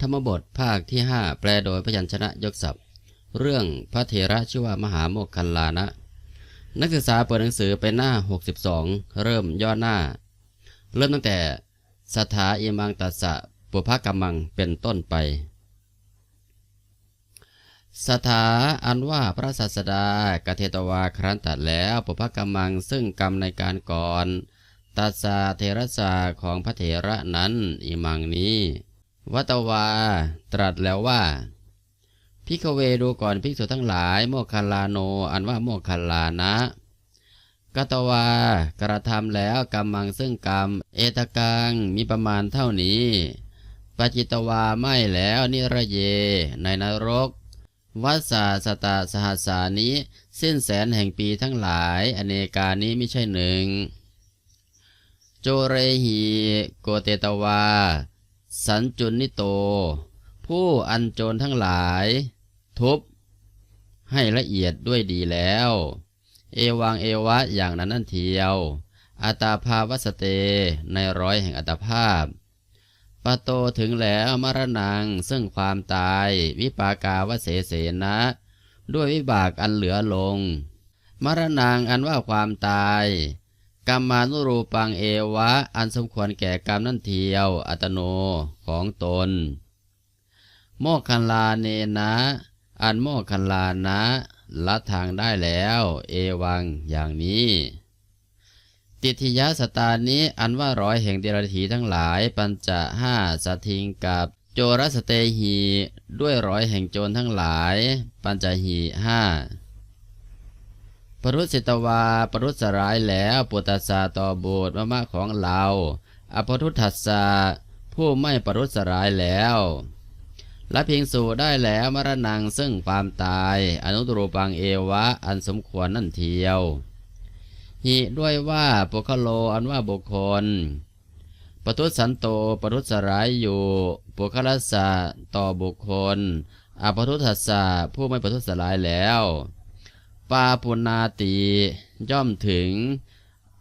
ธรรมบทภาคที่ 5 แปลโดยพยัญชนะยกศัพท์ เรื่องพระเถระชื่อว่ามหาโมคคัลลานะ นักศึกษาเปิดหนังสือไปหน้า 62 เริ่มย่อหน้า เริ่มตั้งแต่สถาอิมังตัสสะปุพกรรมังเป็นต้นไป สถาอันว่าพระศาสดากเทตวาครั้นตัดแล้วปุพกรรมังซึ่งกรรมในการก่อนตัสสาเทระสาของพระเถระนั้นอิมังนี้ วัตวา ตรัสแล้วว่าพิกเวดูก่อนภิกษุทั้งหลาย โมคคัลลาโน อันว่าโมคคัลลานะกตวากระทำแล้วกรรมังซึ่งกรรม เอตกังมีประมาณเท่านี้ ปจิตวาไม่แล้วนิระเย ในนรก วัสสาสตาสหัสสานี้ สิ้นแสนแห่งปีทั้งหลาย อเนกานี้ไม่ใช่หนึ่ง โจเรหีโกเตตวา สันจุนนิโต ผู้อันโจรทั้งหลาย ทุบ ให้ละเอียดด้วยดีแล้ว เอวังเอวะอย่างนั้นนั่นเทียวอัตาภาวสเตในร้อยแห่งอัตภาพปะโตถึงแล้วมรณังซึ่งความตายวิปากาวเสเสนะ ด้วยวิบากอันเหลือลง มรณังอันว่าความตาย กรรมานุรูปังเอวะ อันสมควรแก่กรรมนั่นเทียว อัตโนของตน โมคคัลลาเนนะ อันโมคคัลลานะละทางได้แล้ว เอวังอย่างนี้ ติทิยสตานี้อันว่าร้อยแห่งเดรัจฉีทั้งหลาย ปัญจะห้าสทิงกับโจรสเตหี ด้วยร้อยแห่งโจรทั้งหลาย ปัญจหีห้า ปรุสิตวาปรุสร้ายแล้วปุตตสาต่อบูตรมะมะของเราอปทุทัสสะผู้ไม่ปรุสร้ายแล้วและเพียงสู่ได้แล้วมรณังซึ่งความตาย อนุตรูปังเอวะ อันสมควรนั่นเทียวหิด้วยว่าปุคโลอันว่าบุคคลปทุสันโตปทุสร้ายอยู่ปุคลัสสะต่อบุคคลอปทุทัสสะผู้ไม่ปทุสร้ายแล้ว ปาปุนาติย่อมถึง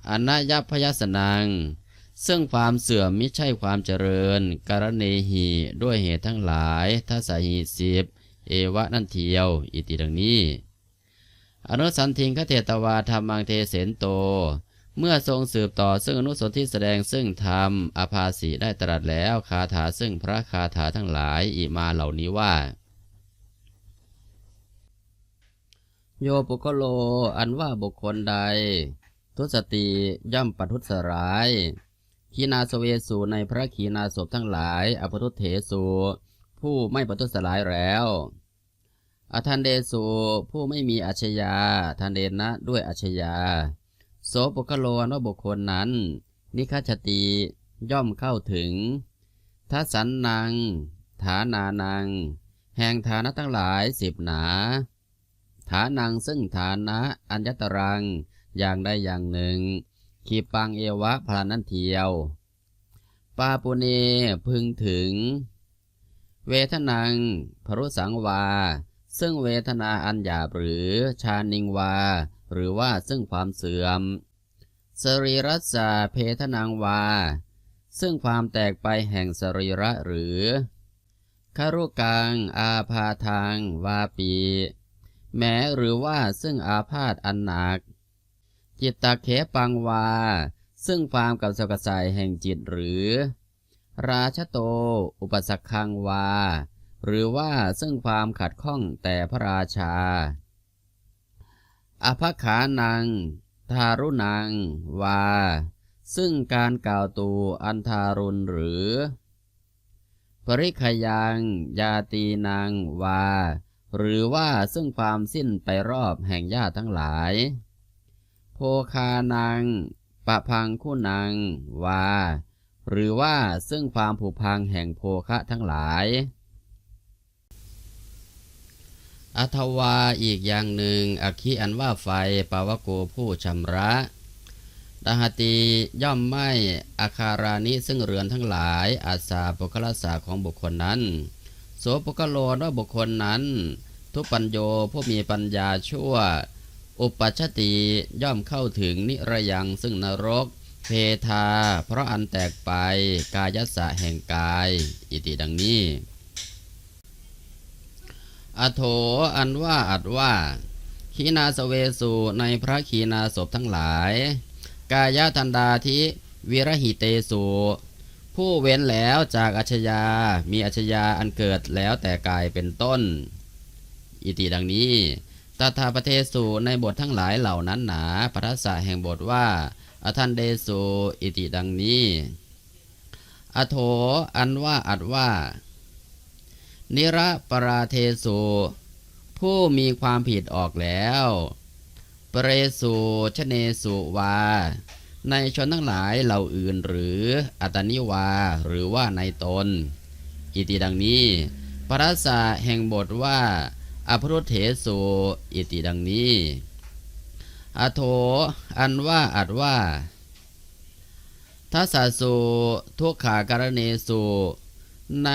อนายพยสนัง ซึ่งความเสื่อมมิใช่ความเจริญ กรเนหีด้วยเหตุทั้งหลายทัศหีสิบเอวะนั่นเทียว อิติดังนี้ อนุสันทิงคเทตวาธรรมังเทเสนโต เมื่อทรงสืบต่อซึ่งอนุสนที่แสดงซึ่งธรรมอภาสีได้ตรัสแล้วคาถาซึ่งพระคาถาทั้งหลายอีมาเหล่านี้ว่า โยปุคโล อันว่าบุคคลใด ทุสติย่อมปัทุสร้าย ขีนาสเวสูในพระขีนาศพทั้งหลายอปทุเถสูผู้ไม่ปัทุสลายแล้ว อทันเดสูผู้ไม่มีอาชญาทันเดนะด้วยอาชญา โสปุคโลอันว่าบุคคลนั้น นิคัจติย่อมเข้าถึงทัสันนังฐานานัง แห่งฐานะทั้งหลายสิบหนา ฐานังซึ่งฐานะอัญญตรังอย่างใดอย่างหนึ่ง ขีปังเอวะพลานันเทียว ปาปุเนพึงถึง เวทนังพรุสังวา ซึ่งเวทนาอันหยาบหรือชานิงวา หรือว่าซึ่งความเสื่อม สรีรัสสาเพทนังวา ซึ่งความแตกไปแห่งสรีระหรือคารุกังอาพาทางวาปี แม้หรือว่าซึ่งอาพาธอันหนัก จิตตะเขปังวา ซึ่งความกับสกสายแห่งจิตหรือ ราชโต อุปสักคังวา หรือว่าซึ่งความขัดข้องแต่พระราชาอภขานัง ทารุนัง วา ซึ่งการกล่าวตูอันทารุณหรือ ปริขยัง ยาตีนาง วา หรือว่าซึ่งความสิ้นไปรอบแห่งญาติทั้งหลายโภคานังปะพังคู่นางวา หรือว่าซึ่งความผุพังแห่งโภคะทั้งหลายอัทวาอีกอย่างหนึ่งอคิอันว่าไฟปาวโกผู้ชำระดหตีย่อมไม่อาคารานิซึ่งเรือนทั้งหลายอาสาปุคลสาของบุคคลนั้น โสปุคโลนว่าบุคคลนั้น ทุปัญโยผู้มีปัญญาชั่ว อุปัชติย่อมเข้าถึงนิระยังซึ่งนรก เพทา เพราะอันแตกไปกายสะแห่งกาย อิติดังนี้ อโถอันว่าอัดว่าขีนาสเวสุในพระขีนาศพทั้งหลาย กายทันดาทิวิรหิเตสุ ผู้เว้นแล้วจากอัชยามีอัชยาอันเกิดแล้วแต่กายเป็นต้น อิติดังนี้ตถาประเทสุในบททั้งหลายเหล่านั้นหนาปทัสสะแห่งบทว่าอทันเดสุอิติดังนี้ อโถอันว่าอัดว่า นิระปราเทสุผู้มีความผิดออกแล้ว เปรสุชเนสุวา ในชนทั้งหลายเหล่าอื่นหรืออัตนิวาหรือว่าในตน อิติดังนี้ปรัสสะแห่งบทว่า อภรุเถสุอิติดังนี้ อโถ อันว่าอัดว่าทัสสะสุทุกขาการเนสุใน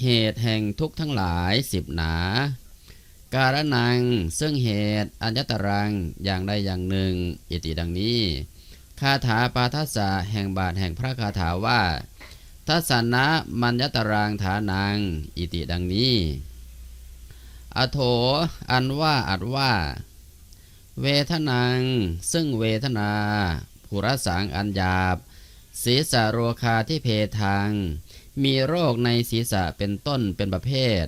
เหตุแห่งทุกทั้งหลายสิบหนา การนังซึ่งเหตุอัญญตรังอย่างใดอย่างหนึ่ง อิติดังนี้ คาถาปาทัสสะแห่งบาทแห่งพระคาถาว่าทัศนะมัญญตรังฐานัง อิติดังนี้ อโถ อันว่าอัดว่า เวทนัง ซึ่งเวทนาภูรสังอันหยาบ ศีรษะโรคาที่เพทาง มีโรคในศีรษะเป็นต้นเป็นประเภท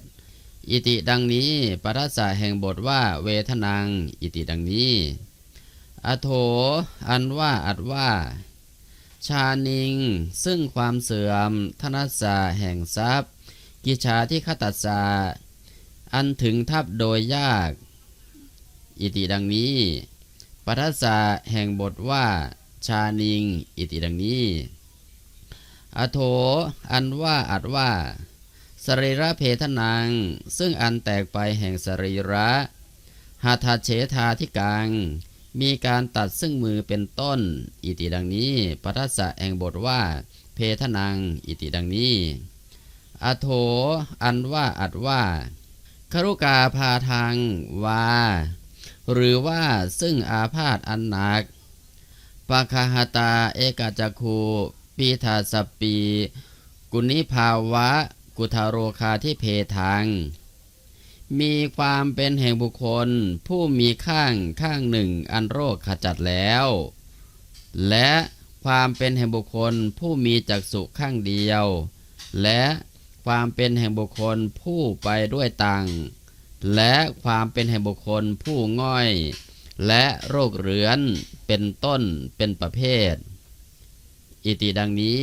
อิติดังนี้ปรัสสะแห่งบทว่าเวทนัง อิติดังนี้ อโถ อันว่าอัดว่า ชานิง ซึ่งความเสื่อมธนัสสะแห่งทรัพย์ กิชาที่ขตัสสะอันถึงทับโดยยาก อิติดังนี้ปทัสสะแห่งบทว่า ชานิง อิติดังนี้ อโถ อันว่าอัดว่า สรีระเพทนัง ซึ่งอันแตกไปแห่งสรีระหาทาเฉทาที่กัง มีการตัดซึ่งมือเป็นต้น อิติดังนี้ปทัสสะแห่งบทว่า เพทนัง อิติดังนี้ อโถ อันว่าอัดว่าครุกาพาทางวา หรือว่าซึ่งอาพาธอันหนักปะคาหตาเอกาจักคูปีธาสปี กุณิภาวะ กุทาโรคาที่เพทาง มีความเป็นแห่งบุคคล ผู้มีข้างข้างหนึ่งอันโรคขจัดแล้ว และความเป็นแห่งบุคคลผู้มีจักษุข้างเดียว และความเป็นแห่งบุคคลผู้ไปด้วยตังและความเป็นแห่งบุคคลผู้ง่อย และโรคเรื้อนเป็นต้นเป็นประเภท อิติดังนี้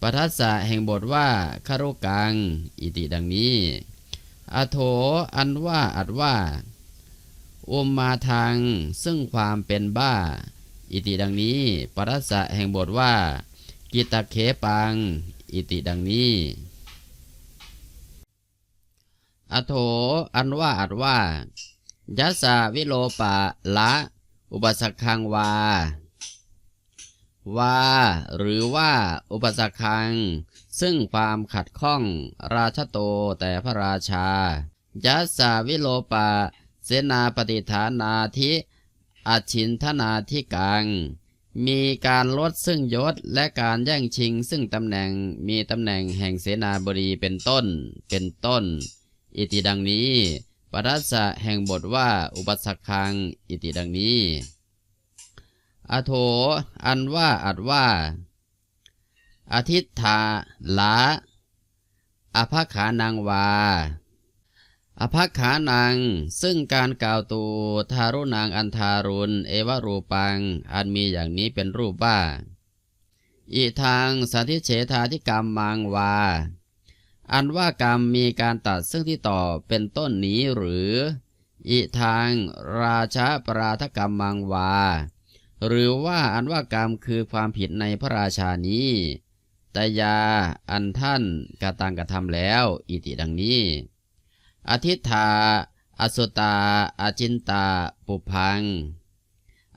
ปทัสสะแห่งบทว่าคารุกัง อิติดังนี้ อโถอันว่าอัดว่าอุมมาทางซึ่งความเป็นบ้า อิติดังนี้ปทัสสะแห่งบทว่า กิตาเคปัง อิติดังนี้ อโถอันว่าอัดว่ายัสสาวิโลปะละ อุปสคังวา วา หรือว่า อุปสรรคัง ซึ่งความขัดข้อง ราชโตแต่พระราชายัสสาวิโลปะ เสนาปฏิฐานาทิอาชินทนาทิกัง มีการลดซึ่งยศและการแย่งชิงซึ่งตำแหน่งมีตำแหน่งแห่งเสนาบดีเป็นต้น เป็นต้น อิติดังนี้ปรัสสะแห่งบทว่าอุปสักคัง อิติดังนี้ อโถ อันว่าอัดว่าอาทิตถาละอภขานังวา อภขานัง ซึ่งการกล่าวตูทารุนางอันทารุณ เอวรูปัง อันมีอย่างนี้เป็นรูปบ้าอีทางสันทิเฉทาธิกรรมมังวา อันว่ากรรมมีการตัดซึ่งที่ต่อเป็นต้นนี้หรืออิทางราชาปราทกรรมมังวา หรือว่าอันว่ากรรมคือความผิดในพระราชานี้แต่ยาอันท่านกระตังกระทำแล้ว อิติดังนี้ อธิธาอสุตาอาจินตา ปุพัง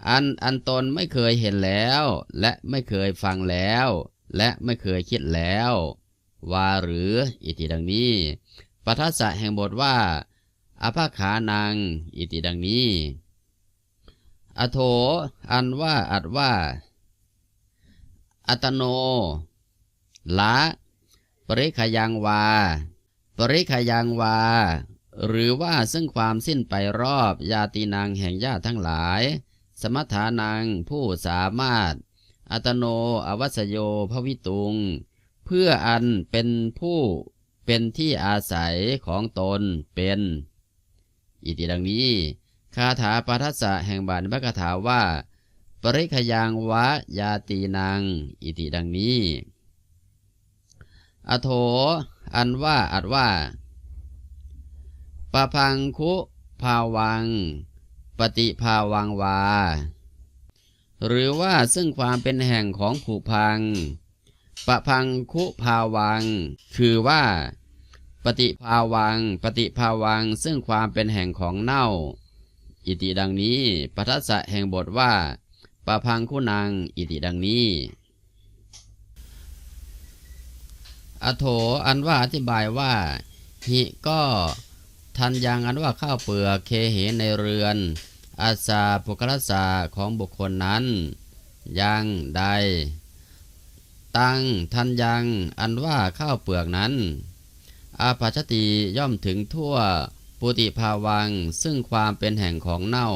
อันอันตนไม่เคยเห็นแล้ว และไม่เคยฟังแล้ว และไม่เคยคิดแล้ววาหรืออิติดังนี้ปัทสะแห่งบทว่าอภาขานัง อิติดังนี้ อโถ อันว่าอัดว่า อัตโน ละปริขยังวา ปริขยังวา หรือว่าซึ่งความสิ้นไปรอบญาตินางแห่งญาติทั้งหลาย สมถานังผู้สามารถ อัตโนอวัสโยภวิตุง เพื่ออันเป็นผู้เป็นที่อาศัยของตนเป็น อิติดังนี้ คาถาปทัสสะแห่งบาทพระคาถาว่า ปริขยังวะยาตีนางอิติดังนี้ อโถ อันว่าอัดว่าปะพังคุภาวัง ปฏิภาวังวา หรือว่าซึ่งความเป็นแห่งของผูพังปะพังคุภาวัง คือว่า ปฏิภาวัง ปฏิภาวังซึ่งความเป็นแห่งของเน่า อิติดังนี้ปัทสะแห่งบทว่าปะพังคุนัง อิติดังนี้ อโถอันว่าอธิบายว่า หิก็ทันยังอันว่าข้าวเปลือกเคเหในเรือน อาสาปุคลสาของบุคคลนั้น ยังใด ตังทันยังอันว่าข้าวเปลือกนั้น อาปัชติย่อมถึงทั่ว ปุติภาวังซึ่งความเป็นแห่งของเน่า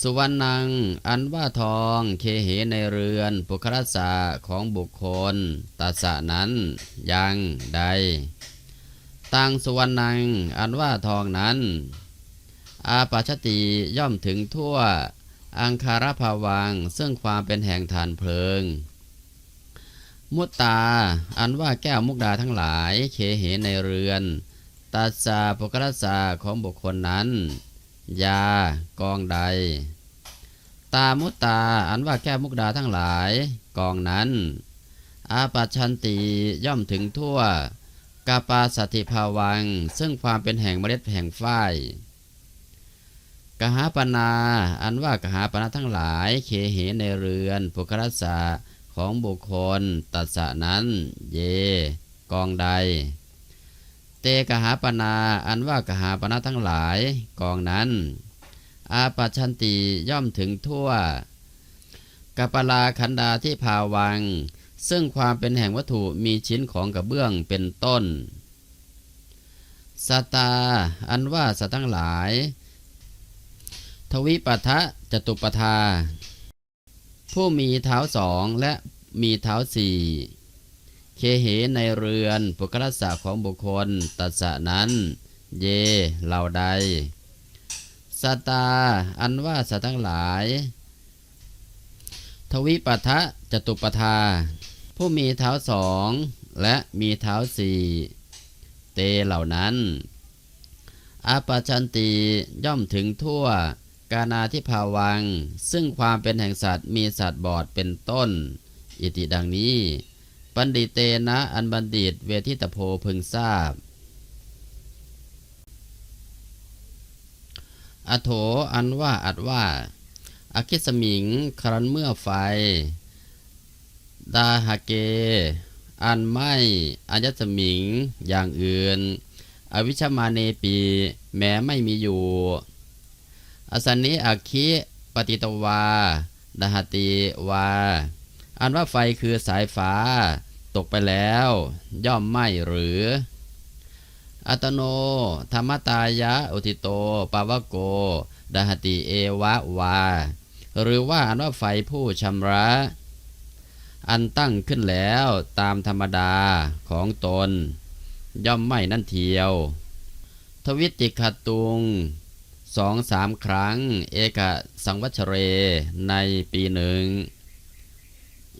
สุวรรณัง อันว่าทองเคเหในเรือนปุคลสาของบุคคลตัสะนั้น ยังใดตังสุวรรณัง อันว่าทองนั้น อาปัชติย่อมถึงทั่ว อังคารภาวังซึ่งความเป็นแห่งฐานเพลิง มุตตา อันว่าแก้วมุกดาทั้งหลายเคเหในเรือน ตัสสาปุกรัสาของบุคคลนั้น ยากองใด ตามุตตาอันว่าแก้มุกดาทั้งหลาย กองนั้น อาปัชชันติย่อมถึงทั่วกาปาสติภาวัง ซึ่งความเป็นแห่งเมล็ดแห่งฝ้ายกหาปนาอันว่ากหาปนาทั้งหลายเคเหในเรือนปุครัสสะของบุคคลตัสสะนั้น เย กองใด ตกหาปนา อันว่ากหาปนาทั้งหลายกองนั้น อาปัชชันติย่อมถึงทั่วกปลาคันดาที่ภาวัง ซึ่งความเป็นแห่งวัตถุมีชิ้นของกระเบื้องเป็นต้นสตา อันว่าสัตว์ทั้งหลาย ทวิปัทะจตุปทา ผู้มีเท้าสองและมีเท้าสี่ เคเหในเรือนปุคละสะของบุคคล ตัสสะนั้น เยเหล่าใดสตา อันว่าสัตว์ทั้งหลาย ทวิปทะจตุปทา ผู้มีเท้าสองและมีเท้าสี่เตเหล่านั้น อาปชันติย่อมถึงทั่ว กานาที่ภาวัง ซึ่งความเป็นแห่งสัตว์มีสัตว์บอดเป็นต้น อิติดังนี้ ปันดิเตนะอันบัณฑิต เวทิตโพพึงทราบ อโถอันว่าอัดว่าอาคิสมิงครันเมื่อไฟ ดาหาเก อันไม่อัญญสมิงอย่างอื่น อวิชมาเนปี แม้ไม่มีอยู่ อสันนิอาคิปฏิตวา ดาหติวา อันว่าไฟคือสายฟ้า ตกไปแล้ว ย่อมไหมหรือ อัตโน ธรรมตายะอุทิโต ปาวโก ดหติเอวะวา หรือว่าอันว่าไฟผู้ชำระ อันตั้งขึ้นแล้วตามธรรมดาของตน ย่อมไม่นั่นเทียว ทวิติขตุงสองสามครั้ง เอกสังวัชเรในปีหนึ่ง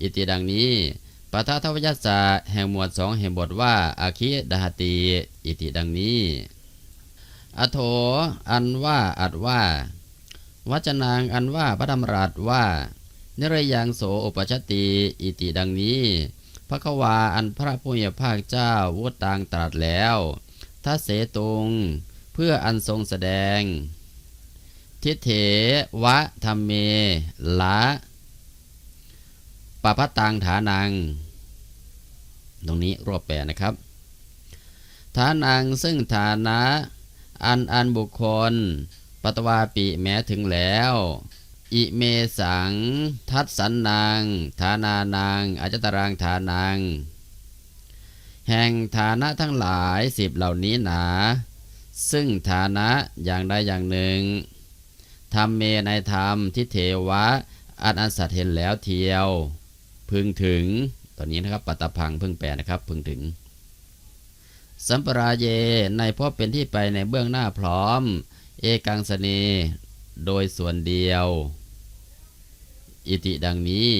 อิติดังนี้ ปทาทวยัสสะแห่งหมวดสองแห่งบทว่าอาคิดาหติ อิติดังนี้ อโถ อันว่าอัดว่า วัจนางอันว่าพระธรรมรัตว่าเนรยังโสอุปชติ อิติดังนี้พระควาอันพระผู้มีภาคเจ้าวุตตังตรัสแล้วทัเสตุง เพื่ออันทรงแสดง ทิเถวะธรรมเมละปะพะตังฐานัง ตรงนี้รวบแปลนะครับ ฐานังซึ่งฐานะอันอันบุคคล ปัตวาปิแม้ถึงแล้ว อิเมสัง ทัดสันนางฐานานางอาจตรังฐานังแห่งฐานะทั้งหลายสิบเหล่านี้หนา ซึ่งฐานะอย่างใดอย่างหนึ่งทำเมในธรรมที่เทวะอันอันสัตว์เห็นแล้วเทียว พึงถึง ตอนนี้นะครับปัตตพังพึงแปลนะครับพึงถึง สัมปราเยในพบเป็นที่ไปในเบื้องหน้าพร้อม เอกังสเนโดยส่วนเดียว อิติดังนี้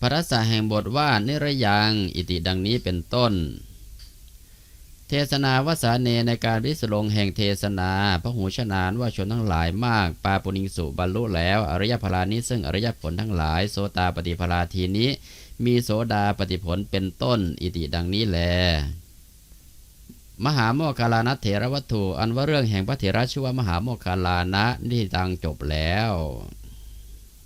พระรสาแห่งบทว่านิรยังอิติดังนี้เป็นต้น เทศนาวสาเนในการวิสลงแห่งเทศนาพระหูชนานว่าชนทั้งหลายมาก ปาปุณิงสุบรรลุแล้ว อริยพลานี้ซึ่งอริยผลทั้งหลาย โสตาปฏิพลาทีนี้ มีโสดาปฏิผลเป็นต้นอิติดังนี้แล มหาโมคคาลานัตเถระวัตถุ อันว่าเรื่องแห่งพระเถระชื่อว่ามหาโมคคาลานะนี่ดังจบแล้ว